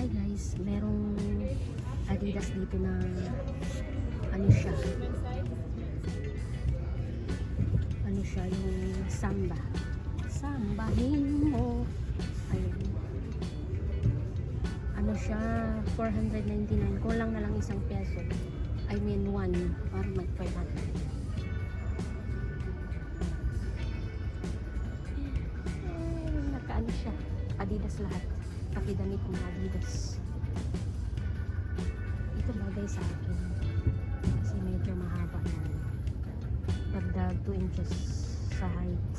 Hi guys, merong Adidas dito na ano siya? Ano siya yung samba. Sambahin mo. Ayun. Ano siya? 499. Kulang na lang isang peso. I mean one. Para mag 500. Inches sa height.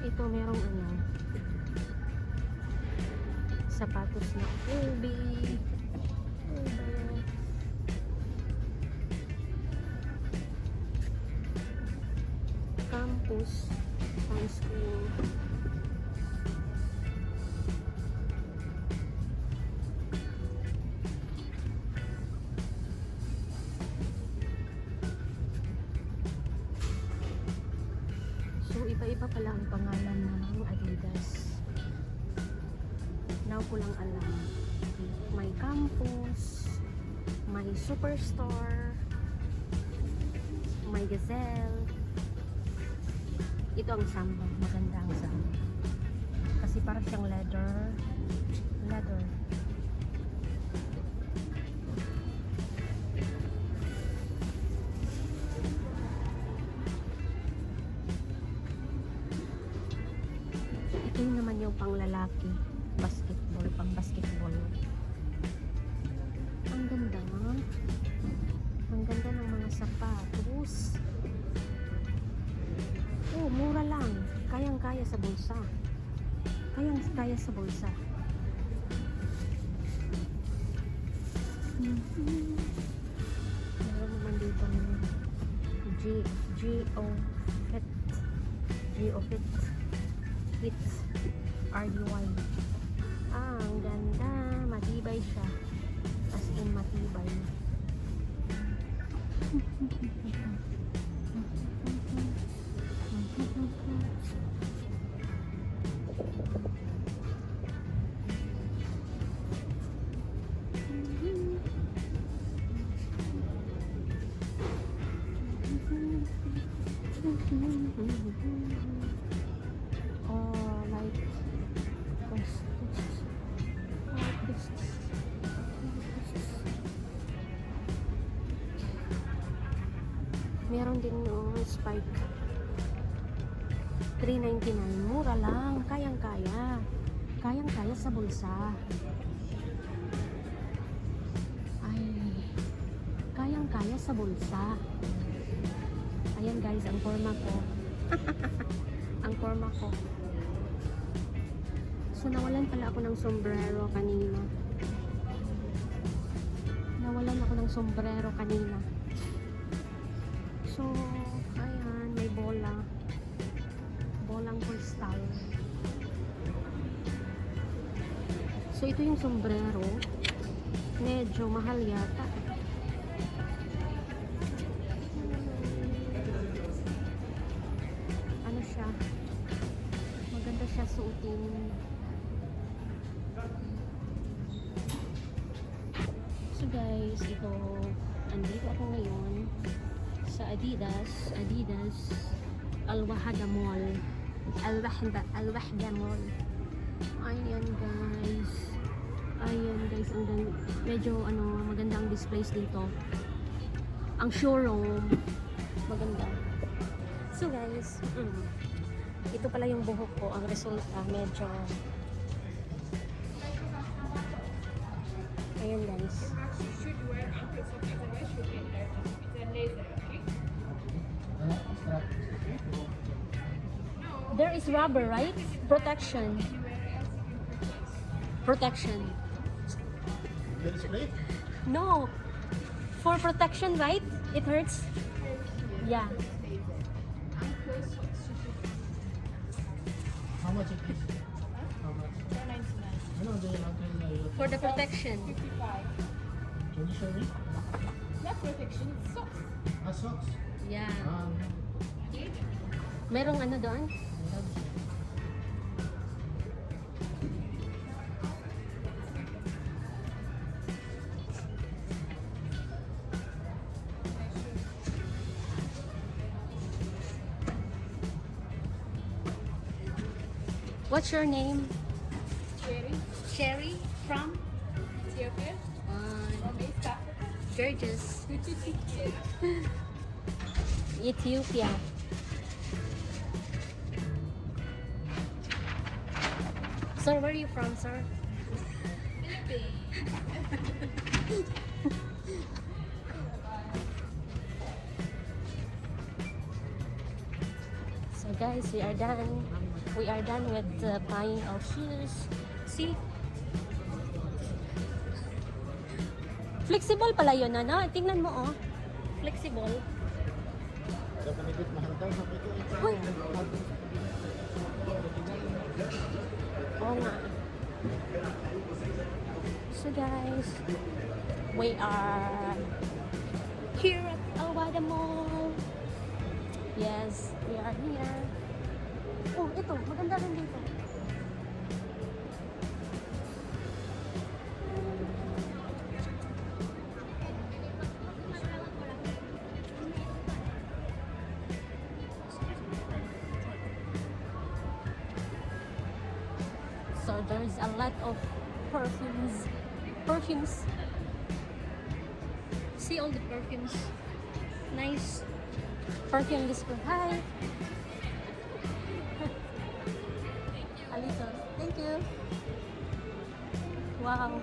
Ito merong ano sapatos na ubi. Superstore may gazelle ito ang samba. Maganda ang samba. Kasi para siyang leather. Leather. Ito yung naman yung panglalaki. Basketball. Pang basketball. Ang ganda. Ng mga sapatos. Oh, mura lang. Kayang-kaya sa bulsa. Kayang-kaya sa bulsa. Meron naman dito ng G, G-O Fit. G-O Fit. Fit. R-D-Y. Ah, Oh, like. Meron din no, spike. 3.99. Mura lang. Kayang-kaya. Kayang-kaya sa bulsa. Ay. Kayang-kaya sa bulsa. Guys, ang forma ko. ang forma ko. So, nawalan pala ako ng sombrero kanina. Nawalan ako ng sombrero kanina. So, ayan, may bola. Bolang kristal. So, ito yung sombrero. Medyo mahal yata. Ito, andito ako ngayon sa Adidas, Adidas Al-Wahda Mall. Al-Wahda, Mall. Ayan guys. Ayan guys, ang gan- medyo ano, maganda ang displays dito. Ang showroom, maganda. So guys, mm, ito pala yung buhok ko. Ang resulta, medyo Ayan guys. You should wear ankle socks, otherwise you'll get dirty. It's a laser, okay? There is rubber, right? Protection. Protection. The display? No. For protection, right? It hurts? Yeah. Ankle socks, you should How much it is? How much? 499. Ano, the uncle na yun? For the protection. 55. Can you show me? Not protection, it's socks. Ah, socks. Yeah. Ah, Okay? Merong ano doon? What's your name? Ethiopia. Sir, where are you from, sir? Philippines. So guys, we are done. We are done with uh, buying our shoes. See? Flexible pala yun, ano? Tingnan mo, oh. Flexible. Uy! Oo nga. So guys, we are here at Awada Mall. Yes, we are here. Oh, ito. Maganda rin dito. There's a lot of perfumes. Perfumes. See all the perfumes. Nice perfume display. Hi. Alisa. Thank you. Wow.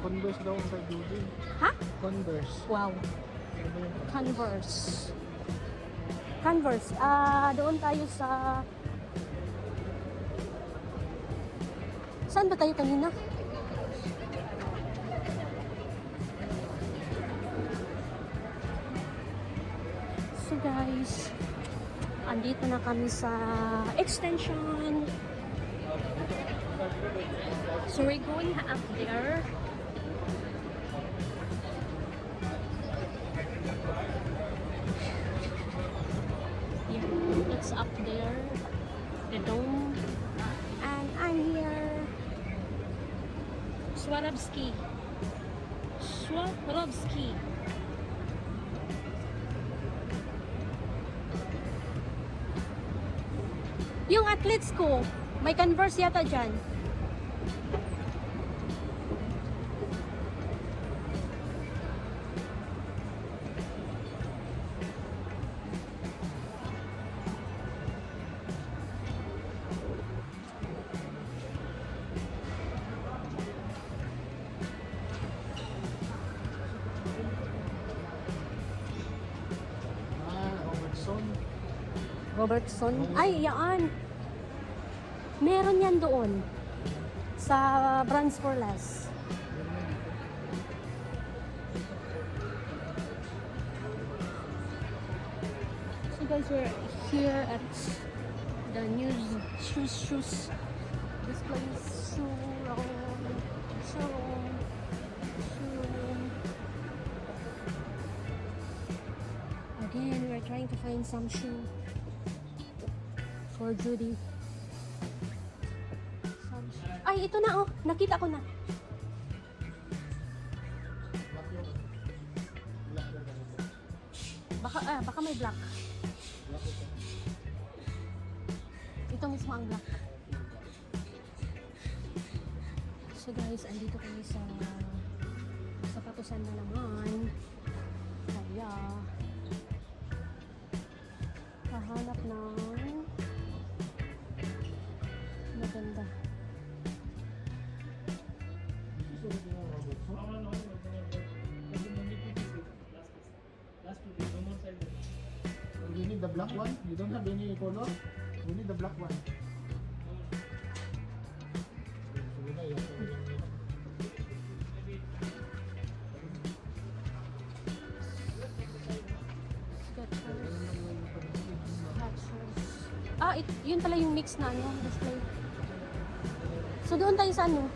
Converse daw kay Judy. Ha? Converse. Wow. Converse. Converse. Ah, doon tayo sa Saan ba tayo kanina? So guys, andito na kami sa extension. So we're going up there. Swarovski. Swarovski. Yung athletes ko, may converse yata dyan. Robertson. Ay, yan. Meron yan doon. Sa Brands for Less. So guys, we're here at the new shoes, shoes. This place, showroom, showroom, showroom. Again, we're trying to find some shoe for Judy. Ay, ito na oh. Nakita ko na. Baka, ah, baka may black. Ito. Mismo ang black. So guys, andito kami sa sapatusan na naman. Kaya, kahanap ng Robertson. You need the black one? You don't have any color? You need the black one. Ah, it, yun pala yung mix na ano, display. So doon tayo sa ano?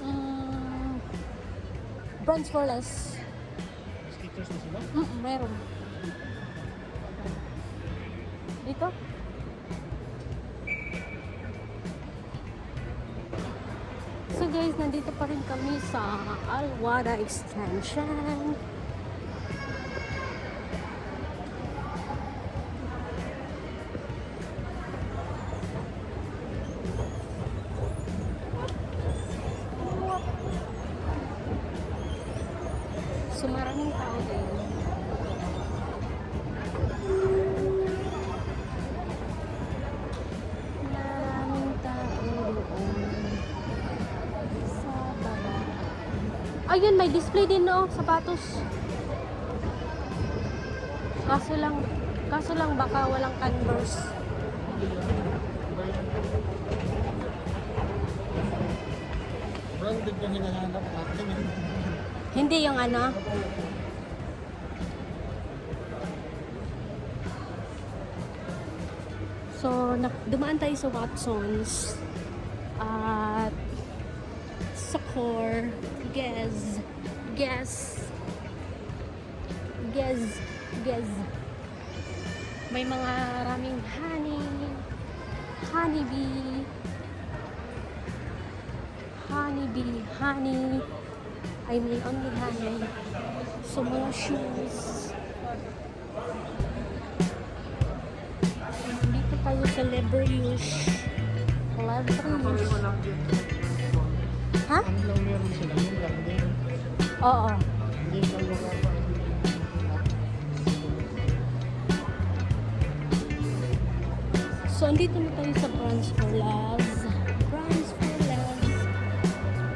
Mm, Brands for less. Masters na sila? Mm, meron. Dito? So guys, nandito pa rin kami sa Alwada Extension. May display din no, sapatos. Kaso lang, kaso lang baka walang Converse. Branded yung hinahanap natin. eh. Hindi yung ano. So, na, dumaan tayo sa Watsons at Sakor, Gez, Gez, Gez, Gez. May mga raming honey, honeybee, honeybee, honey. I mean, only honey. So, mga shoes. Dito tayo sa. Walang yun. Ha? Ano lang meron sila? Yung branding. Oo. So, andito na tayo sa Brands for Laz. Brands for Laz.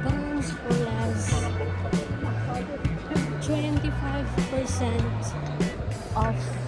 Brands for Laz. 25% off.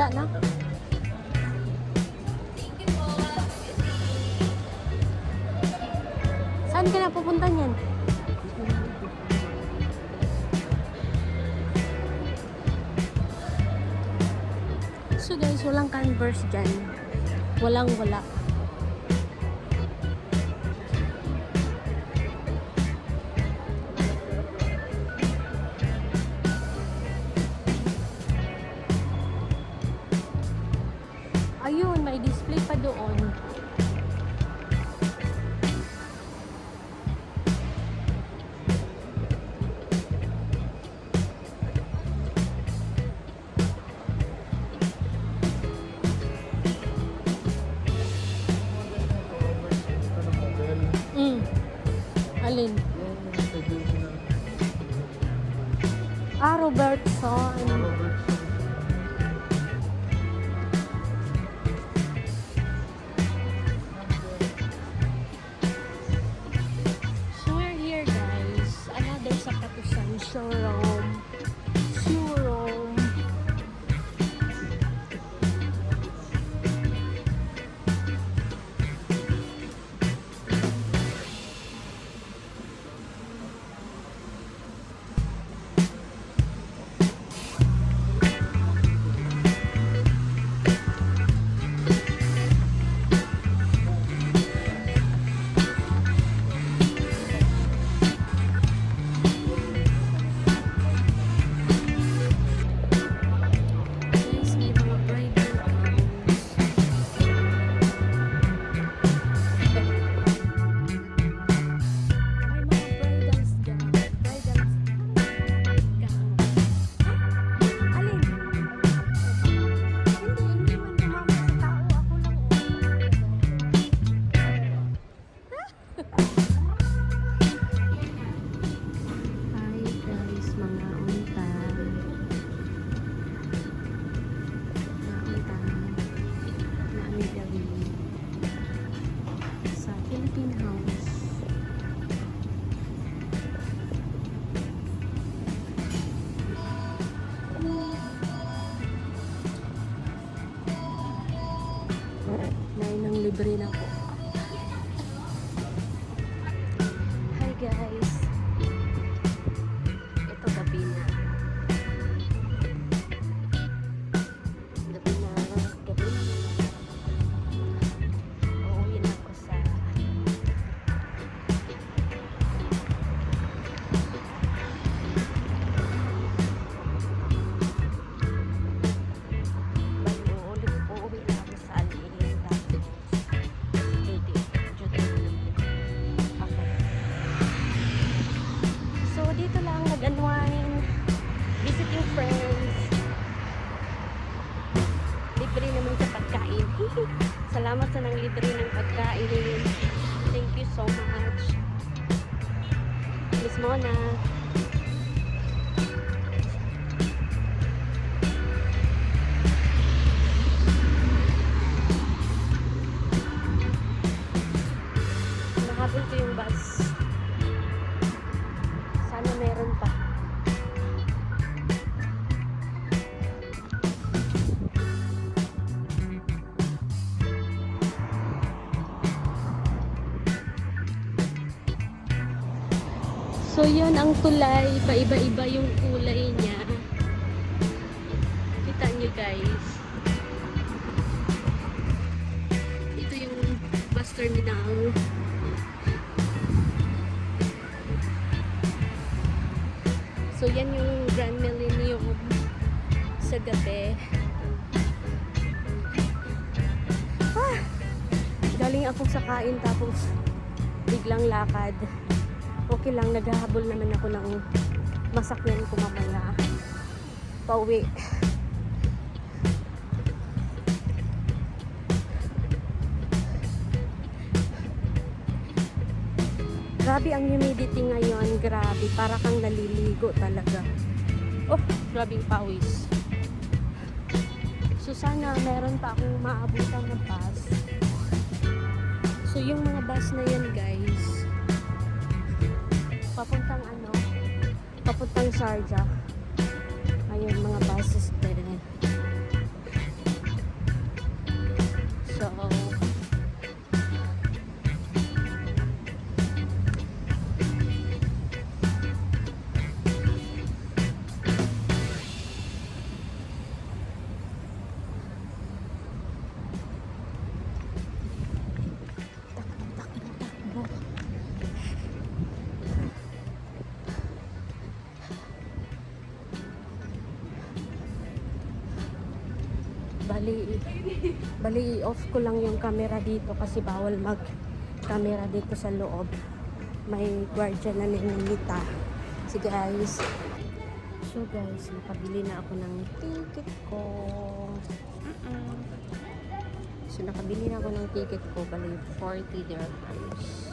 Wala na. Saan ka na pupunta niyan? So guys, walang converse dyan. Walang wala. Display pa doon. Libre naman sa pagkain. Salamat sa nang libre ng pagkain. Thank you so much. Miss Mona. Paiba-iba yung kulay niya. Kita nyo guys. Ito yung bus terminal. So yan yung Grand Millennium sa gabi. Ah! Galing ako sa kain tapos biglang lakad. Okay lang, naghahabol naman ako ng masakyan ko mamaya. Pauwi. Grabe ang humidity ngayon, grabe. Para kang naliligo talaga. Oh, grabing pawis. So sana meron pa akong maabutan na bus. So yung mga bus na yan guys, papuntang ano, papuntang Sharjah. Ayun, mga buses bali off ko lang yung camera dito kasi bawal mag camera dito sa loob. May guardian na ninita. Si guys. So guys, nakabili na ako ng ticket ko. Mm-mm. So nakabili na ako ng ticket ko. Bali 40 dirhams.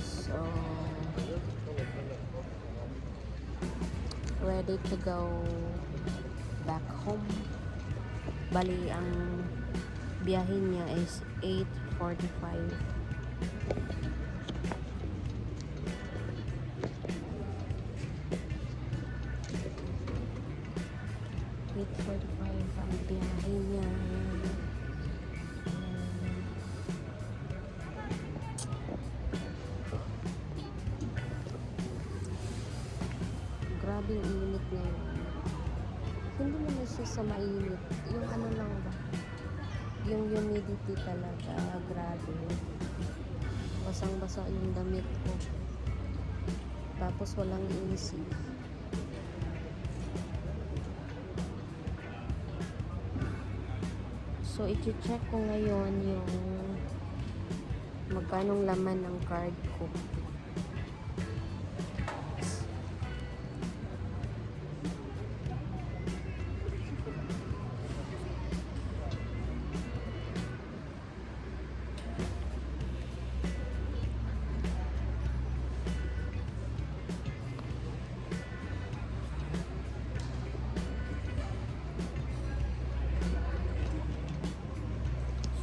So ready to go back home. Bali, ang biyahin niya is 8.45. laman ng card ko.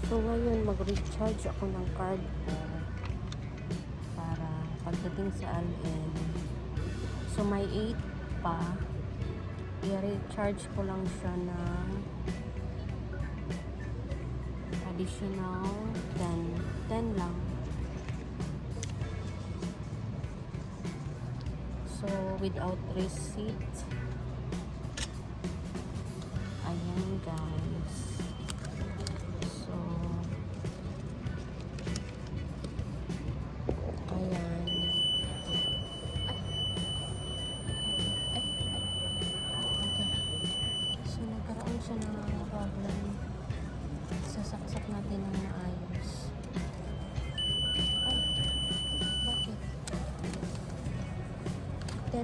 So ngayon mag-recharge ako ng card ko pagdating sa LN. So may 8 pa. I-recharge ko lang siya ng additional 10. 10 lang. So, without receipt.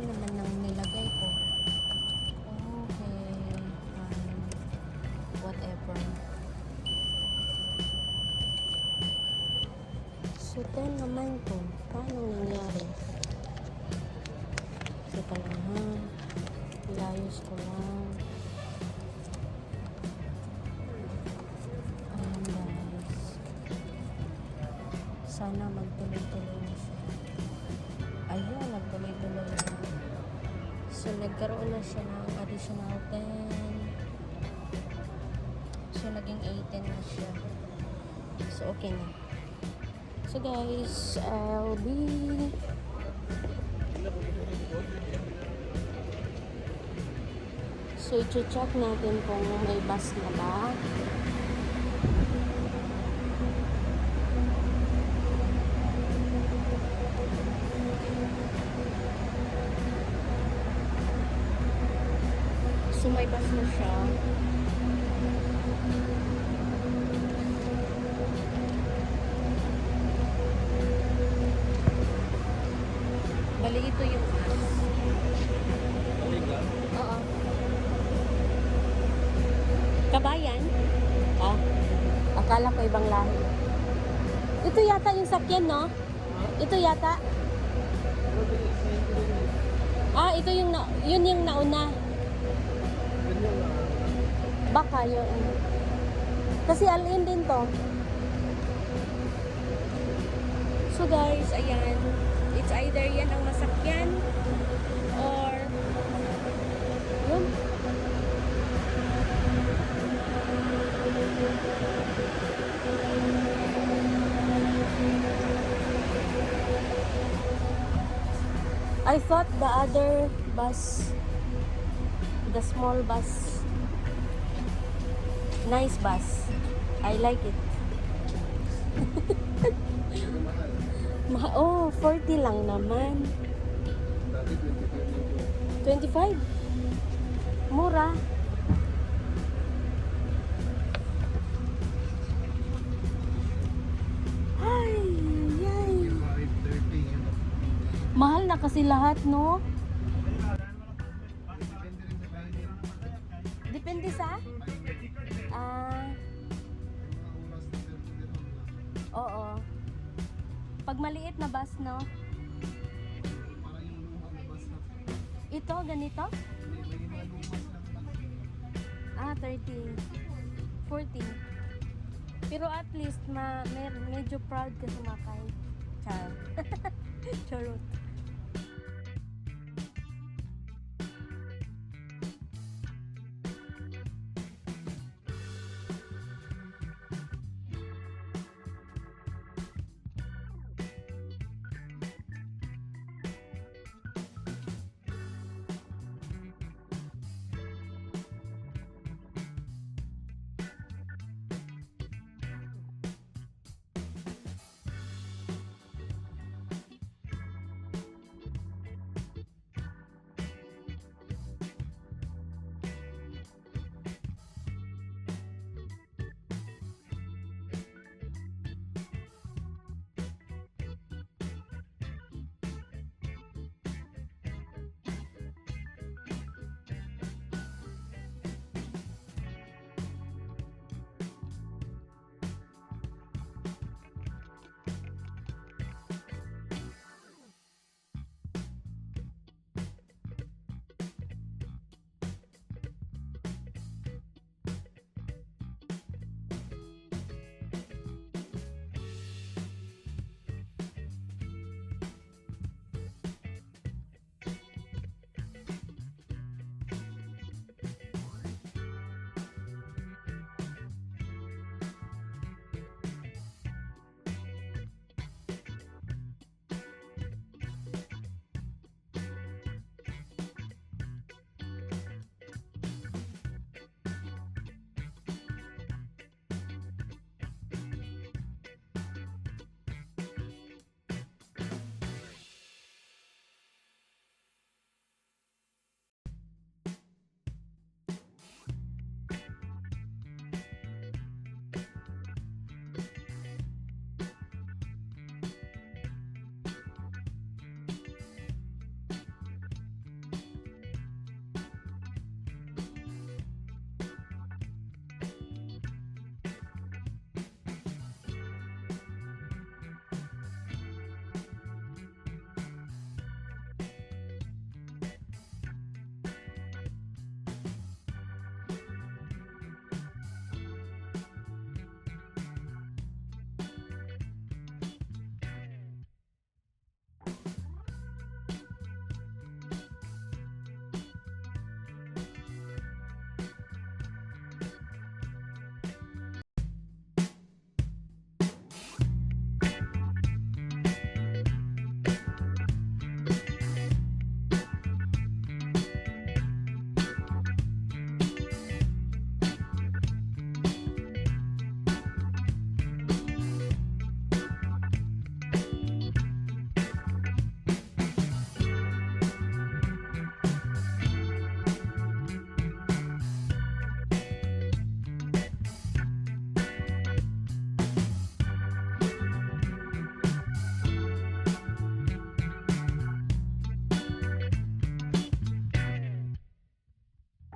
Ten naman ang nilagay ko. Okay, fine. Whatever. So, ten naman to. Paano nangyari? Teka lang ha. Ilayos ko lang. Ayan guys. Sana magtuloy-tuloy So, nagkaroon na siya ng additional 10. So, naging 18 na siya. So, okay na. So, guys, I'll be... So, i-check natin kung may bus na ba. Akala ko ibang lahi. Ito yata yung sakyan, no? Ito yata. Ah, ito yung na, yun yung nauna. Baka yun. Kasi alin din to. So guys, ayan. It's either yan ang masakyan or yun. I thought the other bus, the small bus, nice bus. I like it. Ma oh, 40 lang naman. 25? Mura. Kasi lahat, no?